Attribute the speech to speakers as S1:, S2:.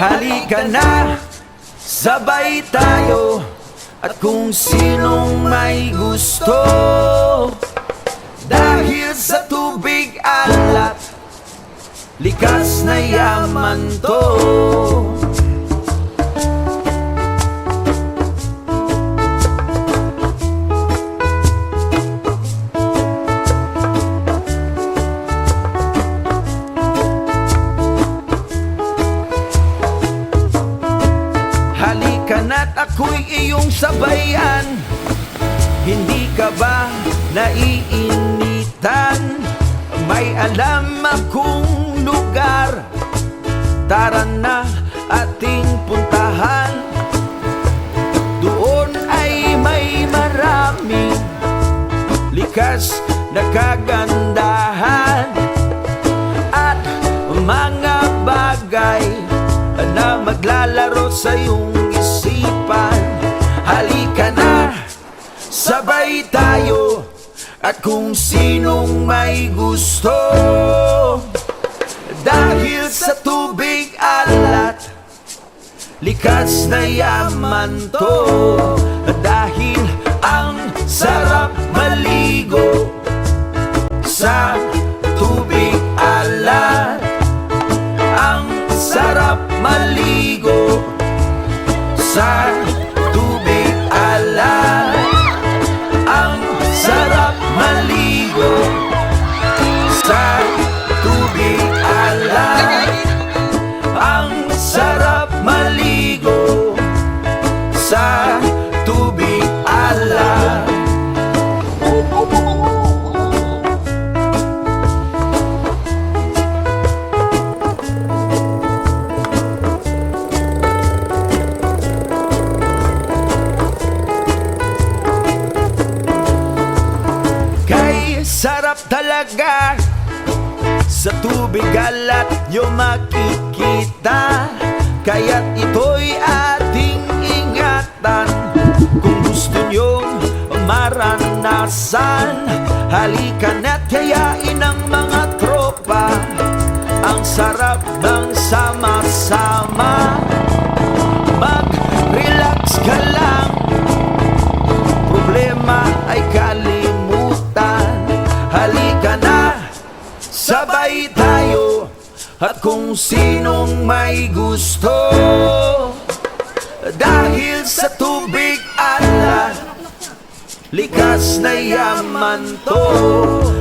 S1: Halika na, sabay tayo. At kung sinong may gusto Dahil sa tubig alat Likas na yaman to Halika na't ako'y iyong sabayan. Hindi ka ba naiinitan? May alam akong lugar. Tara na ating puntahan. Doon ay may maraming Likas na kagandahan maglalaro sa iyong isipan. Halika na, sabay tayo. At kung sinong may gusto Dahil sa tubig alat Likas na yaman to. Dahil ang sarap maligo Sa sarap maligo Sa tubig alat Ang sarap maligo Sa tubig alat ang sarap maligo sa talaga. Sa tubig alat nyo makikita Kaya't ito'y ating ingatan. Kung gusto nyo maranasan Halika na't yayain ang mga tropa. Ang sarap ng sama-sama Halika na. Sabay tayo. At kung sinong may gusto. Dahil sa tubig alat Likas na yaman to